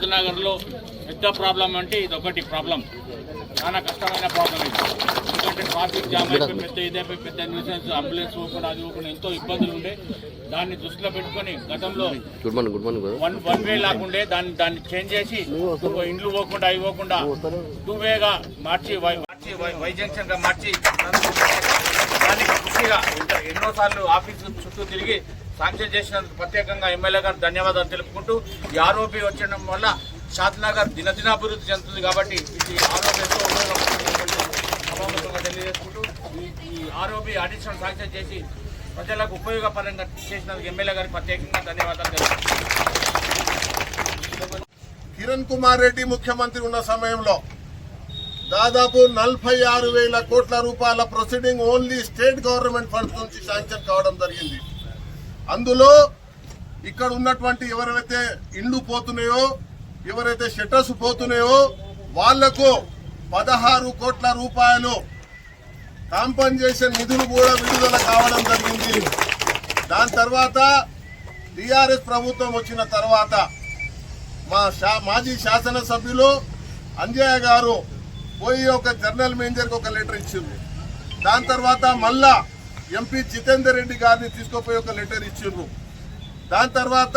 షాద్నగర్లో పెద్ద ప్రాబ్లం అంటే ఇది ఒకటి ప్రాబ్లం. చాలా కష్టమైన ప్రాబ్లం ఇది. ఎందుకంటే ట్రాఫిక్ జామ్ అయిపోయి పెద్ద ఇదైపోయి పెద్ద న్యూసెన్స్ అంబులెన్స్ పోకుండా అది పోకుండా ఎంతో ఇబ్బందులు ఉండే. దాన్ని దృష్టిలో పెట్టుకొని గతంలో వన్ వన్ వే లేకుండే దాన్ని దాన్ని చేంజ్ చేసి ఇండ్లు పోకుండా అవి పోకుండా టూ వేగా మార్చి వై మార్చి వై జంక్షన్గా మార్చి దానికి కృషిగా ఎన్నోసార్లు ఆఫీస్ చుట్టూ తిరిగి శాంక్షన్ చేసినందుకు ప్రత్యేకంగా ఎమ్మెల్యే గారు ధన్యవాదాలు తెలుపుకుంటూ ఈ ఆరోపి వచ్చడం వల్ల షాద్నగర్ దినదినాభివృద్ధి చెందుతుంది కాబట్టి ఈ ఆరోపి ఎంతో ఉపయోగపడుతుంది తెలియజేసుకుంటూ ఈ- ఈ ఆరోపి అడిషనల్ శాంక్షన్ చేసి ప్రజలకు ఉపయోగపరంగా చేసినందుకు ఎమ్మెల్యే గారికి ప్రత్యేకంగా ధన్యవాదాలు కిరణ్ కుమార్ రెడ్డి ముఖ్యమంత్రి ఉన్న సమయంలో దాదాపు నలభై ఆరు వేల కోట్ల రూపాయల proceeding only state government funds నుంచి శాంక్షన్ కావడం జరిగింది. అందులో ఇక్కడ ఉన్నటువంటి ఎవరైతే ఇండ్లు పోతున్నాయో ఎవరైతే షట్టర్స్ పోతున్నాయో వాళ్ళకు పదహారు కోట్ల రూపాయలు కాంపన్సేషన్ నిధులు కూడా విడుదల కావడం జరిగింది. దాని తర్వాత టిఆర్ఎస్ ప్రభుత్వం వచ్చిన తర్వాత మా శా- మాజీ శాసనసభ్యులు అంజయ్య గారు పోయి ఒక జనరల్ మేనేజర్కి ఒక లెటర్ ఇచ్చింది. దాని తర్వాత మళ్ళా ఎంపీ జితేందర్ రెడ్డి గారిని తీసుకుపోయి ఒక లెటర్ ఇచ్చిండ్రు. దాని తర్వాత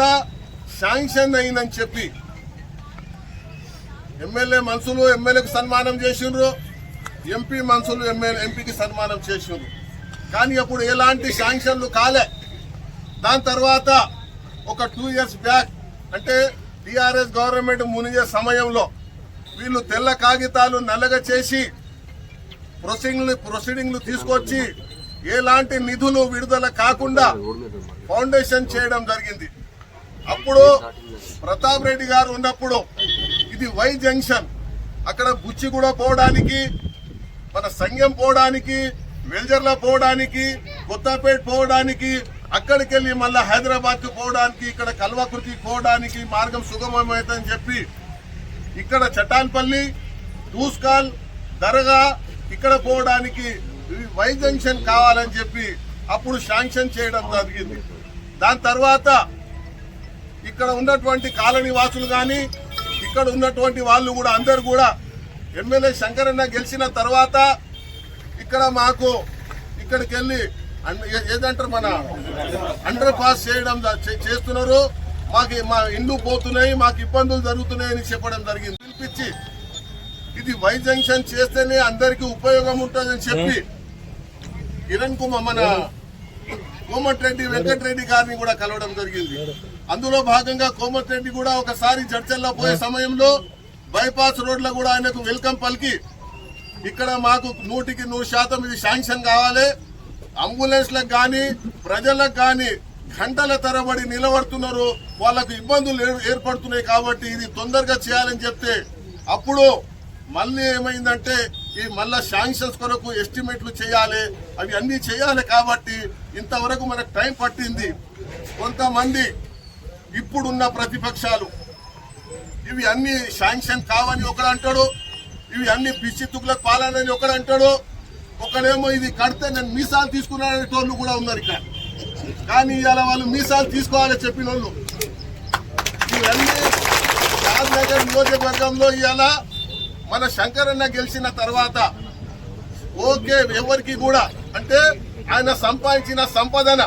శాంక్షన్ అయిందని చెప్పి ఎమ్మెల్యే మనుషులు ఎమ్మెల్యేకి సన్మానం చేసిండ్రు. ఎంపీ మనుషులు ఎమ్మెల్యే ఎంపీకి సన్మానం చేసిండ్రు. కానీ అప్పుడు ఎలాంటి శాంక్షన్లు కాలే. దాని తర్వాత ఒక టూ ఇయర్స్ బ్యాక్ అంటే టిఆర్ఎస్ గవర్నమెంట్ మునిగే సమయంలో వీళ్ళు తెల్ల కాగితాలు నల్లగా చేసి ప్రొసీడింగ్లు ప్రొసీడింగ్లు తీసుకొచ్చి ఎలాంటి నిధులు విడుదల కాకుండా ఫౌండేషన్ చేయడం జరిగింది. అప్పుడు ప్రతాప్ రెడ్డి గారు ఉన్నప్పుడు ఇది వై జంక్షన్. అక్కడ బుచ్చిగూడ పోవడానికి మన సంఘం పోవడానికి వెల్జర్ల పోవడానికి కొత్తపేట పోవడానికి అక్కడికి వెళ్ళి మళ్ళీ హైదరాబాద్కు పోవడానికి ఇక్కడ కల్వకుర్తికి పోవడానికి మార్గం సుగమమైందని చెప్పి ఇక్కడ చటాన్పల్లి దూస్కాల్ దరగా ఇక్కడ పోవడానికి వై జంక్షన్ కావాలని చెప్పి అప్పుడు శాంక్షన్ చేయడం జరిగింది. దాని తర్వాత ఇక్కడ ఉన్నటువంటి కాలనీ వాసులు కానీ ఇక్కడ ఉన్నటువంటి వాళ్ళు కూడా అందరు కూడా ఎమ్మెల్యే శంకరన్న గెలిచిన తర్వాత ఇక్కడ మాకు ఇక్కడికి వెళ్ళి ఏదంటారు మన అండర్ పాస్ చేయడం చేస్తున్నారు. మాకు మా ఇండ్లు పోతున్నాయి మాకు ఇబ్బందులు జరుగుతున్నాయని చెప్పడం జరిగింది. పిలిపించి ఇది వై జంక్షన్ చేస్తేనే అందరికీ ఉపయోగం ఉంటుందని చెప్పి కిరణ్ కుమార్ మన కోమటిరెడ్డి వెంకటరెడ్డి గారిని కూడా కలవడం జరిగింది. అందులో భాగంగా కోమటిరెడ్డి కూడా ఒకసారి చర్చల్లో పోయే సమయంలో బైపాస్ రోడ్లో కూడా ఆయనకు వెల్కమ్ పలికి ఇక్కడ మాకు నూటికి నూరు శాతం ఇది శాంక్షన్ కావాలి. అంబులెన్స్లకు కానీ ప్రజలకు కానీ గంటల తరబడి నిలబడుతున్నారు. వాళ్ళకు ఇబ్బందులు ఏర్పడుతున్నాయి కాబట్టి ఇది తొందరగా చేయాలని చెప్తే అప్పుడు మళ్ళీ ఏమైందంటే ఈ మళ్ళా శాంక్షన్స్ కొరకు ఎస్టిమేట్లు చేయాలి అవి అన్నీ చేయాలి కాబట్టి ఇంతవరకు మనకు టైం పట్టింది. కొంతమంది ఇప్పుడున్న ప్రతిపక్షాలు ఇవి అన్ని శాంక్షన్ కావని ఒకడు అంటాడు ఇవి అన్ని పిచ్చి తుక్కులకు పాలనని ఒకడు అంటాడు. ఒకడేమో ఇది కడితే నేను మీసాలు తీసుకున్నాడనేటోళ్ళు కూడా ఉన్నారు ఇక్కడ. కానీ ఇవాళ వాళ్ళు మీసాలు తీసుకోవాలని చెప్పిన వాళ్ళు ఇవన్నీ షాద్నగర్ నియోజకవర్గంలో ఇవాళ మన శంకరన్న గెలిచిన తర్వాత ఓకే ఎవరికి కూడా అంటే ఆయన సంపాదించిన సంపదన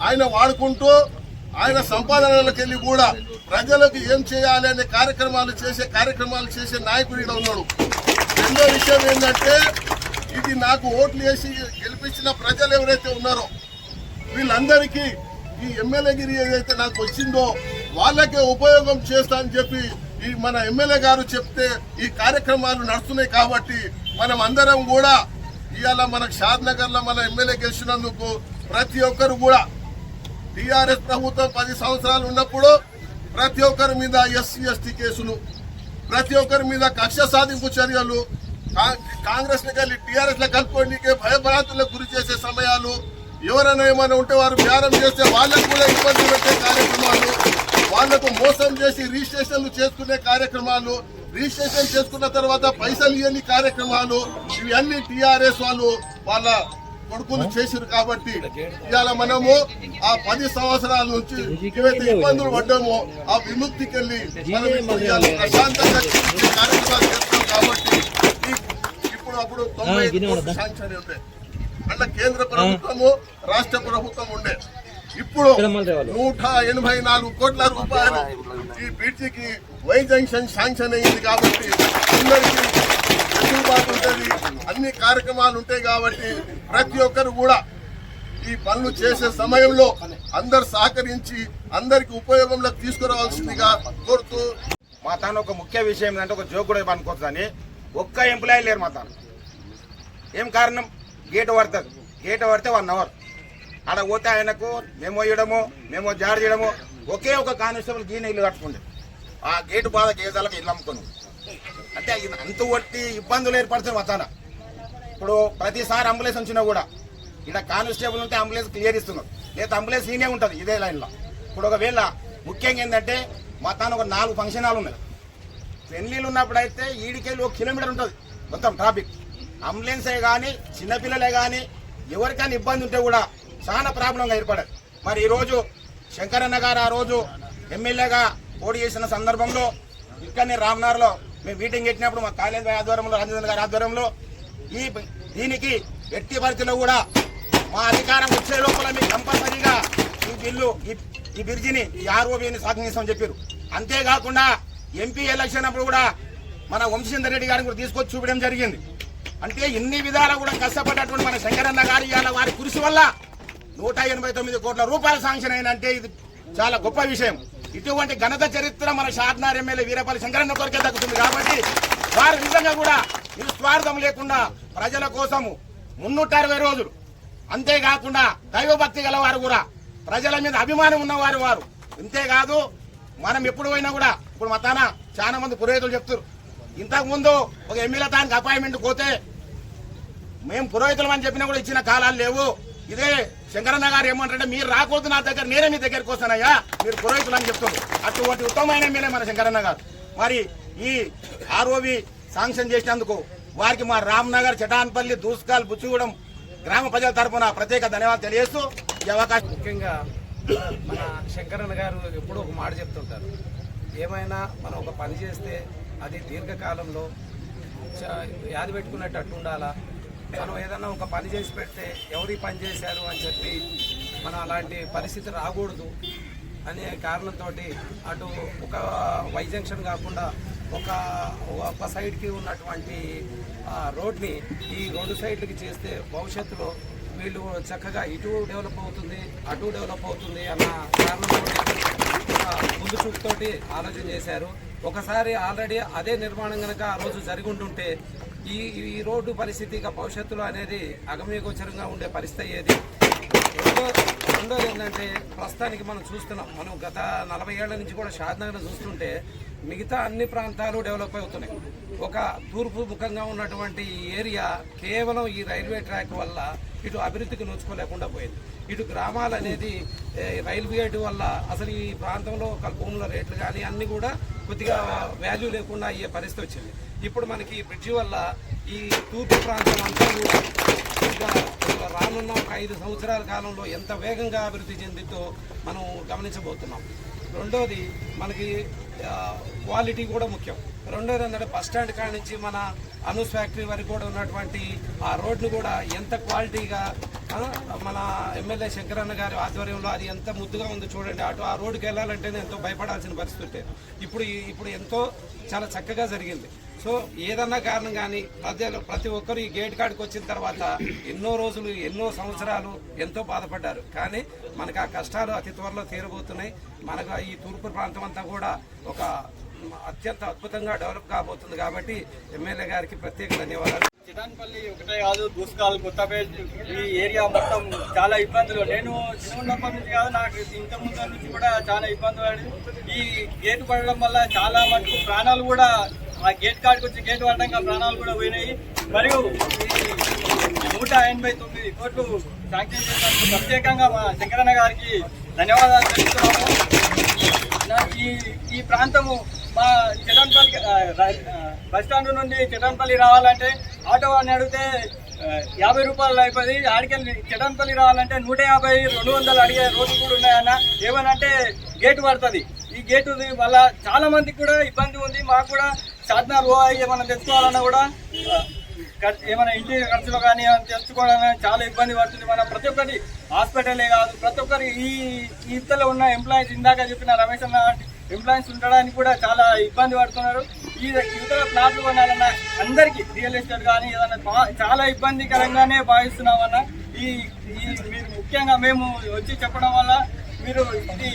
ఆయన వాడుకుంటూ ఆయన సంపాదనలకు వెళ్ళి కూడా ప్రజలకు ఏం చేయాలి అనే కార్యక్రమాలు చేసే కార్యక్రమాలు చేసే నాయకుడు ఈడ ఉన్నాడు. రెండో విషయం ఏంటంటే ఇది నాకు ఓట్లు వేసి గెలిపించిన ప్రజలు ఎవరైతే ఉన్నారో వీళ్ళందరికీ ఈ ఎమ్మెల్యేగిరి ఏదైతే నాకు వచ్చిందో వాళ్ళకే ఉపయోగం చేస్తా అని చెప్పి ఈ మన ఎమ్మెల్యే గారు చెప్తే ఈ కార్యక్రమాలు నడుస్తున్నాయి కాబట్టి మనం అందరం కూడా ఇవాళ మనకు షాద్ నగర్లో మన ఎమ్మెల్యే గెలిచినందుకు ప్రతి ఒక్కరు కూడా టీఆర్ఎస్ ప్రభుత్వం పది సంవత్సరాలు ఉన్నప్పుడు ప్రతి ఒక్కరి మీద ఎస్సీ ఎస్టీ కేసులు ప్రతి ఒక్కరి మీద కక్ష సాధింపు చర్యలు కా- కాంగ్రెస్ని కలిసి టీఆర్ఎస్లో కలుపుకోవడానికి భయభ్రాంతులకు గురి చేసే సమయాలు ఎవరైనా ఏమైనా ఉంటే వారు బేరం చేస్తే వాళ్ళకు కూడా ఇబ్బంది పెట్టే కార్యక్రమాలు వాళ్ళకు మోసం చేసి రిజిస్ట్రేషన్లు చేసుకునే కార్యక్రమాలు రిజిస్ట్రేషన్ చేసుకున్న తర్వాత పైసలు ఇవ్వని కార్యక్రమాలు ఇవి అన్ని టీఆర్ఎస్ వాళ్ళు వాళ్ళ కొడుకులు చేసిరు కాబట్టి ఇవాళ మనము ఆ పది సంవత్సరాల నుంచి ఏవైతే ఇబ్బందులు పడ్డామో ఆ విముక్తికి వెళ్ళి ప్రశాంతంగా కార్యక్రమాలు చేస్తాం కాబట్టి ఇప్పుడు అప్పుడు తొంభై శాంక్షన్ ఉండే అట్లా కేంద్ర ప్రభుత్వము రాష్ట్ర ప్రభుత్వం ఉండే. ఇప్పుడు నూట ఎనభై నాలుగు కోట్ల రూపాయలు ఈ బ్రిడ్జికి వై జంక్షన్ శాంక్షన్ అయింది కాబట్టి అందరికీ వెసులుబాటు ఉంటుంది. అన్ని కార్యక్రమాలు ఉంటాయి కాబట్టి ప్రతి ఒక్కరు కూడా ఈ పనులు చేసే సమయంలో అందరు సహకరించి అందరికి ఉపయోగంలోకి తీసుకురావాల్సిందిగా కోరుతూ మా తాను ఒక ముఖ్య విషయం ఏంటంటే ఒక జోక్ కూడా పనుకోవచ్చని ఒక్క ఎంప్లాయీ లేరు మా తాను. ఏం కారణం? గేట్ పడుతుంది. గేట్ పడితే వన్ అవర్. ఆడ పోతే ఆయనకు మేము ఇవ్వడము మేము జారీ చేయడము. ఒకే ఒక కానిస్టేబుల్ గీన ఇల్లు కట్టుకుండే ఆ గేటు బాధ గేదాలకు ఇల్లు అమ్ముకుంది అంటే ఇది అంత వట్టి ఇబ్బందులు ఏర్పడుతుంది మా ఇప్పుడు ప్రతిసారి అంబులెన్స్ వచ్చినా కూడా ఇక్కడ కానిస్టేబుల్ ఉంటే అంబులెన్స్ క్లియర్ ఇస్తున్నారు. లేదా అంబులెన్స్ ఈయనే ఉంటుంది ఇదే లైన్లో. ఇప్పుడు ఒకవేళ ముఖ్యంగా ఏంటంటే మా తాను ఒక నాలుగు ఫంక్షన్ హాల్ ఉన్నాయి. పెళ్ళిళ్ళు ఉన్నప్పుడు అయితే ఈడికెళ్ళి ఒక కిలోమీటర్ ఉంటుంది మొత్తం ట్రాఫిక్ అంబులెన్సే కానీ చిన్నపిల్లలే కానీ ఎవరికైనా ఇబ్బంది ఉంటే కూడా చాలా ప్రాబ్లంగా ఏర్పడదు మరి ఈరోజు శంకరన్న గారు ఆ రోజు ఎమ్మెల్యేగా పోటీ చేసిన సందర్భంలో ఇక్కడనే రామ్నగర్లో మేము మీటింగ్ పెట్టినప్పుడు మా కాలేజ్ ఆధ్వర్యంలో రాజేంద్ర గారి ఆధ్వర్యంలో ఈ దీనికి ఎట్టి పరిధిలో కూడా మా అధికారం వచ్చే లోపల మీకు కంపల్సరీగా ఈ బిల్లు ఈ- ఈ బ్రిడ్జిని ఈ ఆర్ఓబిని సాధిస్తామని చెప్పారు. అంతేకాకుండా ఎంపీ ఎలక్షన్ అప్పుడు కూడా మన వంశీందర్ రెడ్డి గారిని కూడా తీసుకొచ్చి చూపడం జరిగింది. అంటే ఇన్ని విధాలు కూడా కష్టపడ్డటువంటి మన శంకరన్న గారి ఇవాళ వారి కృషి వల్ల నూట ఎనభై తొమ్మిది కోట్ల రూపాయలు శాంక్షన్ అయినంటే ఇది చాలా గొప్ప విషయం. ఇటువంటి ఘనత చరిత్ర మన షాద్నార్ ఎమ్మెల్యే వీరపల్లి శంకరన్న కొరకే దక్కుతుంది కాబట్టి వారు నిజంగా కూడా నిస్వార్థం లేకుండా ప్రజల కోసము మున్నూట అరవై రోజులు అంతేకాకుండా దైవభక్తి గల వారు కూడా ప్రజల మీద అభిమానం ఉన్నవారు వారు. ఇంతేకాదు మనం ఎప్పుడు పోయినా కూడా ఇప్పుడు మా తాన చాలా మంది పురోహితులు చెప్తారు ఇంతకుముందు ఒక ఎమ్మెల్యే తానికి అపాయింట్మెంట్ పోతే మేము పురోహితులం అని చెప్పినా కూడా ఇచ్చిన కాలాలు లేవు. ఇదే శంకరన్న గారు ఏమంటారంటే మీరు రాకూడదు నా దగ్గర నేనే మీ దగ్గరికి వస్తానయ్యా మీరు పురోహితులు అని చెప్తున్నారు. అటువంటి ఉత్తమమైన మీరే మన శంకరన్న గారు. మరి ఈ ఆర్ఓవి శాంక్షన్ చేసినందుకు వారికి మా రామ్నగర్ చటాన్పల్లి దూస్కాల్ బుచ్చిగూడెం గ్రామ ప్రజల తరఫున ప్రత్యేక ధన్యవాదాలు తెలియజేస్తూ ఈ అవకాశం ముఖ్యంగా మన శంకరన్న గారు ఎప్పుడూ ఒక మాట చెప్తుంటారు. ఏమైనా మనం ఒక పని చేస్తే అది దీర్ఘకాలంలో చ- యాది అట్టు ఉండాలా మనం ఏదన్నా ఒక పని చేసి పెడితే ఎవరి పని చేశారు అని చెప్పి మనం అలాంటి పరిస్థితి రాకూడదు అనే కారణంతో అటు ఒక వై జంక్షన్ కాకుండా ఒక ఒక సైడ్కి ఉన్నటువంటి రోడ్ని ఈ రెండు సైడ్లకి చేస్తే భవిష్యత్తులో వీళ్ళు చక్కగా ఇటు డెవలప్ అవుతుంది అటు డెవలప్ అవుతుంది అన్న కారణంతో ముందు చూపుతోటి ఆలోచన చేశారు. ఒకసారి ఆల్రెడీ అదే నిర్మాణం కనుక ఆ రోజు జరిగి ఉంటుంటే ఈ ఈ రోడ్డు పరిస్థితి ఇక భవిష్యత్తులో అనేది అగమ్యగోచరంగా ఉండే పరిస్థితి ఏది? రెండో రెండోది ఏంటంటే ప్రస్తుతానికి మనం చూస్తున్నాం. మనం గత నలభై ఏళ్ళ నుంచి కూడా షాద్నగర్ చూస్తుంటే మిగతా అన్ని ప్రాంతాలు డెవలప్ అవుతున్నాయి. ఒక తూర్పు ముఖంగా ఉన్నటువంటి ఈ ఏరియా కేవలం ఈ రైల్వే ట్రాక్ వల్ల ఇటు అభివృద్ధికి నోచుకోలేకుండా పోయింది. ఇటు గ్రామాలు అనేది రైల్వే గేటు వల్ల అసలు ఈ ప్రాంతంలో ఒక భూముల రేట్లు కానీ అన్నీ కూడా కొద్దిగా వాల్యూ లేకుండా అయ్యే పరిస్థితి వచ్చింది. ఇప్పుడు మనకి ఈ బ్రిడ్జి వల్ల ఈ తూర్పు ప్రాంతం అంతా కూడా ఇంకా రానున్న ఒక ఐదు సంవత్సరాల కాలంలో ఎంత వేగంగా అభివృద్ధి చెందితో మనం గమనించబోతున్నాం. రెండోది మనకి క్వాలిటీ కూడా ముఖ్యం. రెండోది ఏంటంటే బస్ స్టాండ్ కాడ నుంచి మన అనూస్ ఫ్యాక్టరీ వరకు కూడా ఉన్నటువంటి ఆ రోడ్ను కూడా ఎంత క్వాలిటీగా మన ఎమ్మెల్యే శంకరన్న గారి ఆధ్వర్యంలో అది ఎంత ముద్దుగా ఉందో చూడండి. అటు ఆ రోడ్డుకి వెళ్ళాలంటేనే ఎంతో భయపడాల్సిన పరిస్థితి. ఉంటే ఇప్పుడు ఇప్పుడు ఎంతో చాలా చక్కగా జరిగింది. సో ఏదన్నా కారణం కానీ ప్రజలు ప్రతి ఒక్కరు ఈ గేట్ కాడికి వచ్చిన తర్వాత ఎన్నో రోజులు ఎన్నో సంవత్సరాలు ఎంతో బాధపడ్డారు. కానీ మనకు ఆ కష్టాలు అతి త్వరలో తీరబోతున్నాయి. మనకు ఈ తూర్పు ప్రాంతం అంతా కూడా ఒక అత్యంత అద్భుతంగా డెవలప్ కాబోతుంది కాబట్టి ఎమ్మెల్యే గారికి ప్రత్యేక ధన్యవాదాలు. చిటాన్పల్లి ఒకటే కాదు దూసుకాలు కొత్తపేట ఈ ఏరియా మొత్తం చాలా ఇబ్బందులు. నేను చిన్నప్పటి నుంచి కాదు నాకు ఇంత ముందు నుంచి కూడా చాలా ఇబ్బందులు. ఈ గేటు పడడం వల్ల చాలా మటుకు ప్రాణాలు కూడా ఆ గేట్ కాడికి వచ్చి గేట్ పడడంగా ప్రాణాలు కూడా పోయినాయి. మరియు నూట ఎనభై తొమ్మిది కోట్లు శాంక్షన్ చేసినందుకు ప్రత్యేకంగా మా శంకరన్న గారికి ధన్యవాదాలు తెలుపుతున్నాము. నా- ఈ ఈ ప్రాంతము మా చిటన్పల్లి బస్ స్టాండ్ నుండి చిటన్పల్లి రావాలంటే ఆటో వాడిని అడిగితే యాభై రూపాయలు అయిపోయి ఆడికెళ్ళి చిటన్పల్లి రావాలంటే నూట యాభై రెండు వందలు అడిగే రోజులు కూడా ఉన్నాయన్న. ఏమనంటే గేటు పడుతుంది. ఈ గేటు వల్ల చాలా మందికి కూడా ఇబ్బంది ఉంది. మాకు కూడా చార్మినార్ పోయి ఏమైనా తెచ్చుకోవాలన్నా కూడా ఏమైనా ఇంటి ఖర్చులు కానీ ఏమైనా చాలా ఇబ్బంది పడుతుంది. మనం ప్రతి ఒక్కటి హాస్పిటలే కాదు ప్రతి ఒక్కరి ఈ ఇంతలో ఉన్న ఎంప్లాయీస్ ఇందాక చెప్పిన రమేష్ అన్న ఎంప్లాయీస్ ఉండడానికి కూడా చాలా ఇబ్బంది పడుతున్నారు. ఈ ఇతర ప్లాట్లు కొనాలన్నా అందరికీ రియల్ ఎస్టేట్ కానీ ఏదైనా చాలా ఇబ్బందికరంగానే భావిస్తున్నామన్న ఈ ఈ మీరు ముఖ్యంగా మేము వచ్చి చెప్పడం వల్ల మీరు ఇది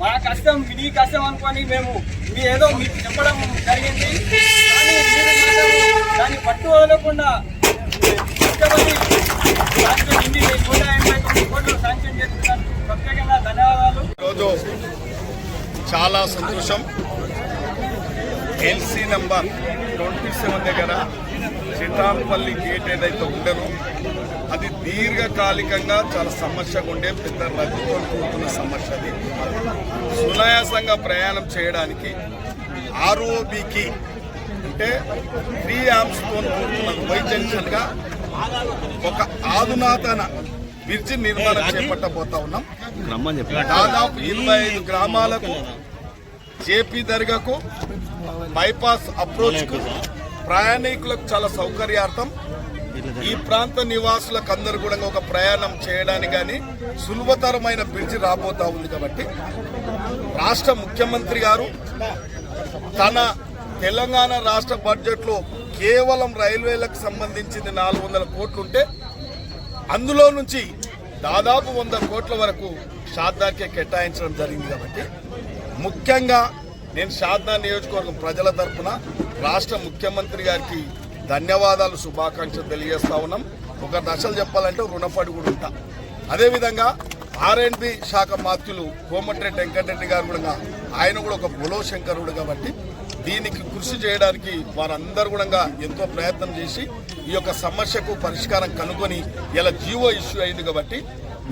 మా కష్టం మీ కష్టం అనుకొని మేము మీ ఏదో మీకు చెప్పడం జరిగింది. కానీ దాన్ని పట్టు వదలకుండా కష్టపడి శాంక్షన్ ఇన్ని నూట ఎనభై తొమ్మిది కోట్లు శాంక్షన్ చేస్తున్నందుకు ప్రత్యేకంగా ధన్యవాదాలు. ఈరోజు చాలా సంతోషం. ఎల్సీ నంబర్ ట్వంటీ సెవెన్ దగ్గర చిట్టాంపల్లి గేట్ ఏదైతే ఉండేనో అది దీర్ఘకాలికంగా చాలా సమస్యగా ఉండే పెద్ద రద్దీతో కూడుకున్న సమస్య అది. సునాయాసంగా ప్రయాణం చేయడానికి ఆర్ఓబికి అంటే త్రీ తో కూడుకున్న వై జంక్షన్గా ఒక ఆధునాతన బ్రిడ్జి నిర్మాణం చేపట్టబోతా ఉన్నాం. దాదాపు ఇరవై ఐదు గ్రామాలకు జేపీ దర్గాకు బైపాస్ అప్రోచ్కు ప్రయాణికులకు చాలా సౌకర్యార్థం. ఈ ప్రాంత నివాసులకు అందరు కూడా ఒక ప్రయాణం చేయడానికి కానీ సులభతరమైన బ్రిడ్జి రాబోతా ఉంది కాబట్టి రాష్ట్ర ముఖ్యమంత్రి గారు తన తెలంగాణ రాష్ట్ర బడ్జెట్లో కేవలం రైల్వేలకు సంబంధించింది నాలుగు వందల కోట్లుంటే అందులో నుంచి దాదాపు వంద కోట్ల వరకు షాద్దార్కే కేటాయించడం జరిగింది కాబట్టి ముఖ్యంగా నేను షాద్దా నియోజకవర్గం ప్రజల తరఫున రాష్ట్ర ముఖ్యమంత్రి గారికి ధన్యవాదాలు శుభాకాంక్షలు తెలియజేస్తా ఉన్నాం. ఒక దశలు చెప్పాలంటే రుణపడి కూడా ఉంటా. అదేవిధంగా ఆర్ఎండ్బి శాఖ మాత్యులు కోమటిరెడ్డి వెంకటరెడ్డి గారు కూడా ఆయన కూడా ఒక బులో శంకరుడు కాబట్టి దీనికి కృషి చేయడానికి వారందరూ కూడా ఎంతో ప్రయత్నం చేసి ఈ యొక్క సమస్యకు పరిష్కారం కనుగొని ఇలా జీవో ఇష్యూ అయింది కాబట్టి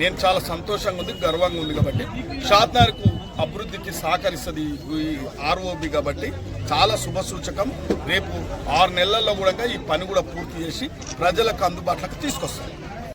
నేను చాలా సంతోషంగా ఉంది గర్వంగా ఉంది కాబట్టి షాద్నార్కు అభివృద్ధికి సహకరిస్తుంది ఈ ఆర్ఓబి కాబట్టి చాలా శుభ సూచకం రేపు ఆరు నెలల్లో కూడా ఈ పని కూడా పూర్తి చేసి ప్రజలకు అందుబాటులోకి తీసుకొస్తారు